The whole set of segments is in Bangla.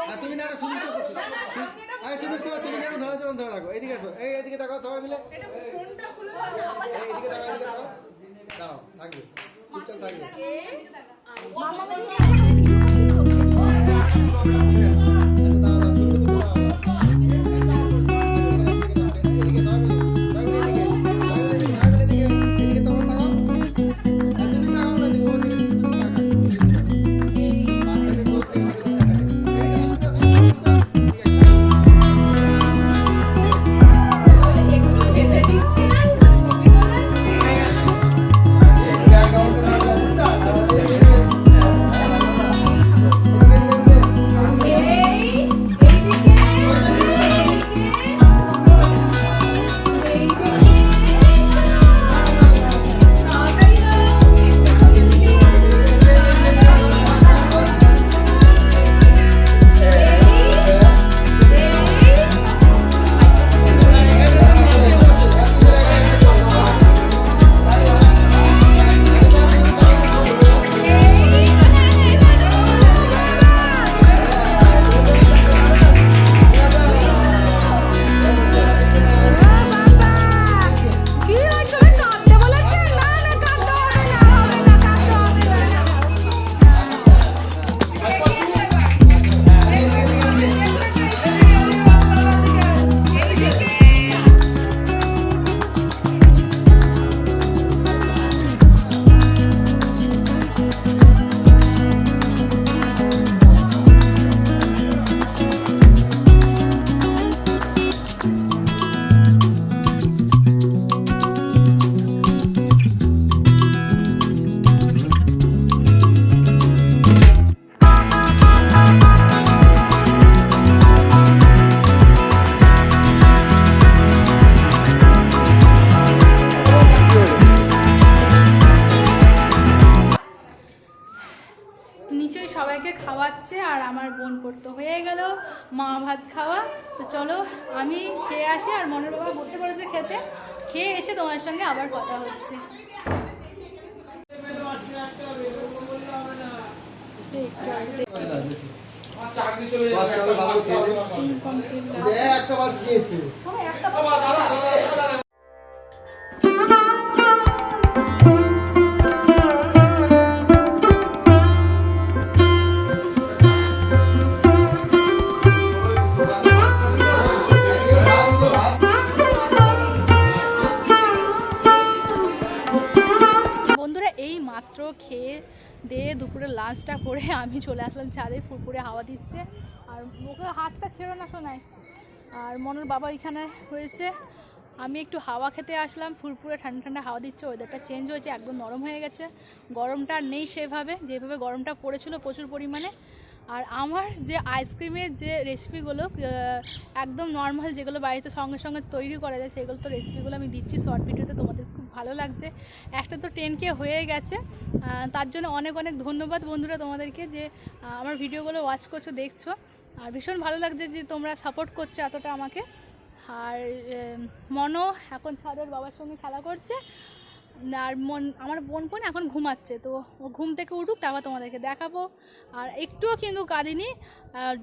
হ্যাঁ, তুমি না সুযোগ করছ আরে সুযোগ তো হ্যাঁ, তুমি কেন ধরা যেমন ধরে রাখো এদিকে আসো, এই এদিকে তাকাও সবাই মিলে। এদিকে তাকাও এদিকে তাকাও। দাঁড়াও, থাকবে। চুপচাপ থাকবে। বোন পড়তে হয়ে গেল মা ভাত খাওয়া। তো চলো আমি খেয়ে আসি আর মনের বাবা বসে পড়েছে খেতে। খেয়ে এসে তোমার সঙ্গে আবার কথা হচ্ছে। একটা বার দিয়েছে বন্ধুরা লাঞ্চটা করে আমি চলে আসলাম ছাদে, ফুরফুরে হাওয়া দিচ্ছে। আর মুখে হাতটা ছেড়ো না শোনায় আর মনের বাবা এখানে হয়েছে আমি একটু হাওয়া খেতে আসলাম, ফুরফুরে ঠান্ডা ঠান্ডা হাওয়া দিচ্ছে ওয়েদারটা চেঞ্জ হয়েছে, একদম নরম হয়ে গেছে। গরমটা আর নেই সেভাবে, যেভাবে গরমটা পড়েছিল প্রচুর পরিমাণে। আর আমার যে আইসক্রিমের যে রেসিপিগুলো একদম নর্মাল যেগুলো বাড়িতে সঙ্গে সঙ্গে তৈরি করা যায়, সেগুলো তো রেসিপিগুলো আমি দিচ্ছি শর্ট ভিডিওতে তোমাদের ভালো লাগছে। একটা তো টেন কে হয়ে গেছে। তার জন্য অনেক অনেক ধন্যবাদ বন্ধুরা তোমাদেরকে যে আমার ভিডিওগুলো ওয়াচ করছ, দেখছ। আর ভীষণ ভালো লাগছে যে তোমরা সাপোর্ট করছ এতটা আমাকে। আর মনো এখন ছাদের বাবার সঙ্গে খেলা করছে। আর মন, আমার বোন বোন এখন ঘুমাচ্ছে, তো ও ঘুম থেকে উঠুক, তারপর তোমাদেরকে দেখাবো। আর একটুও কিন্তু কাঁদিনি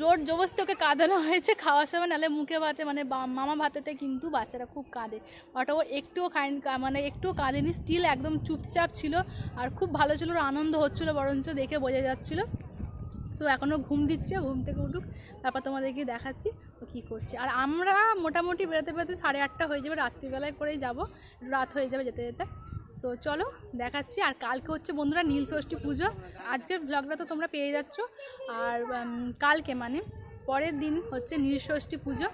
জোর জবরদস্তি ওকে কাঁদানো হয়েছে খাওয়ার সময়, নাহলে মুখে ভাতে মানে মামা ভাতেতে কিন্তু বাচ্চারা খুব কাঁদে। ওটা ও একটুও খাই মানে একটুও কাঁদেনি স্টিল একদম চুপচাপ ছিল, আর খুব ভালো ছিল ওর আনন্দ হচ্ছিল, বরঞ্চ দেখে বোঝা যাচ্ছিল। সো এখনও ঘুম দিচ্ছে, ঘুম থেকে উঠুক, তারপর তোমাদেরকে দেখাচ্ছি। ও কী করছে। আর আমরা মোটামুটি বেরোতে বেরোতে সাড়ে আটটা হয়ে যাবে, রাত্রিবেলায় করেই যাব, রাত হয়ে যাবে যেতে যেতে। সো চলো, দেখাচ্ছি। আর কালকে হচ্ছে বন্ধুরা নীল ষষ্ঠী পুজো। আজকের ব্লগটা তো তোমরা পেয়ে যাচ্ছ। আর কালকে মানে পরের দিন হচ্ছে নীল ষষ্ঠী পুজো।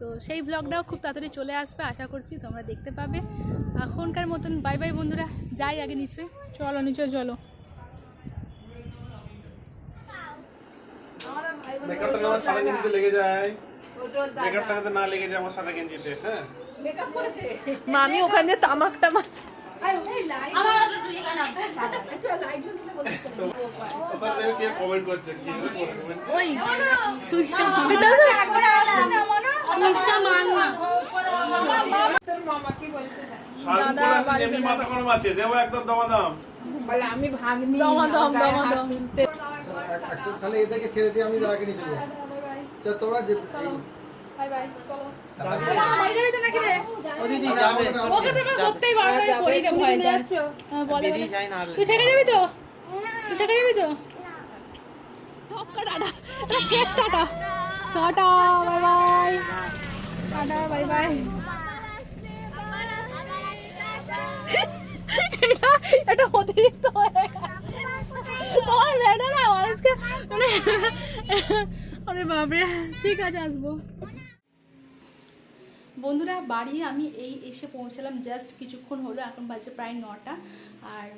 তো সেই ব্লগটাও খুব তাড়াতাড়ি চলে আসবে, আশা করছি তোমরা দেখতে পাবে। এখনকার মতন বাই বাই বন্ধুরা। যাই আগে নিচে। চলো নিচে চলো। মেকআপটা লেগে যায়। মেকআপটা যাতে না লেগে যায় আমার সাদা গেঞ্জিতে হ্যাঁ? মামি ওখানে তামাক টামাক ওই সুইচটা সুইচটা মান দেবো একদম দমাদম। দমাদম দমাদম। তাহলে এটাকে ছেড়ে দিয়ে আমি দাদাকে নিয়ে চলে যাব। তো তোমরা যে বাই বাই চলো। তার তুই থেকে যাবি তো? তুই থেকে যাবি তো? ধক্কা tata tata tata bye bye. Tata bye bye. এটা এটা অতিরিক্ত হয়ে গেছে। তোমার বেটা না মানুষকে মানে আরে বাবরে ঠিক আছে, আসব। বন্ধুরা বাড়ি আমি এই এসে পৌঁছালাম, জাস্ট কিছুক্ষণ হলো, এখন বাজে প্রায় নটা। আর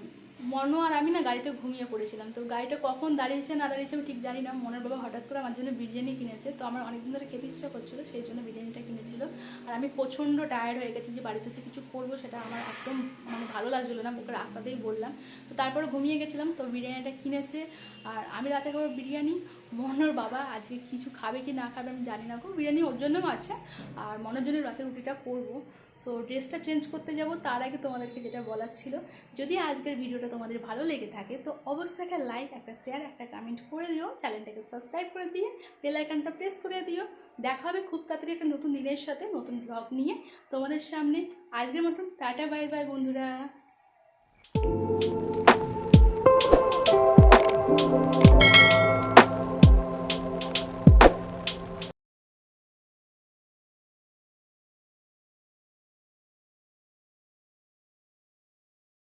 মনো আর আমি না গাড়িতে ঘুমিয়ে পড়েছিলাম। তো গাড়িটা কখন দাঁড়িয়েছে, না দাঁড়িয়েছে আমি ঠিক জানি না। মনের বাবা হঠাৎ করে আমার জন্য বিরিয়ানি কিনেছে। তো আমার অনেকদিন ধরে খেতে ইচ্ছা করছিল, সেই জন্য বিরিয়ানিটা কিনেছিল। আর আমি প্রচণ্ড টায়ার্ড হয়ে গেছি যে বাড়িতে এসে কিছু করব, সেটা আমার একদম মানে ভালো লাগছিল না, ওকে রাস্তাতেই বললাম। তো তারপরে ঘুমিয়ে গেছিলাম, তো বিরিয়ানিটা কিনেছে। আর আমি রাতে খাব বিরিয়ানি। মনোর বাবা আজকে কিছু খাবে কি না খাবে আমি জানি না গো। বিরিয়ানি ওর জন্যও আছে, আর মনের জন্য রাতে রুটিটা করব। সো ড্রেসটা চেঞ্জ করতে যাব, তার আগে তোমাদেরকে যেটা বলার ছিল, যদি আজকের ভিডিওটা তোমাদের ভালো লেগে থাকে, তো অবশ্যই একটা লাইক একটা শেয়ার একটা কমেন্ট করে দিও। চ্যানেলটাকে সাবস্ক্রাইব করে দিয়ে বেলাইকানটা প্রেস করে দিও। দেখা হবে খুব তাড়াতাড়ি একটা নতুন দিনের সাথে, নতুন ব্লগ নিয়ে তোমাদের সামনে। আজকের মতন টাটা বাই বাই বন্ধুরা।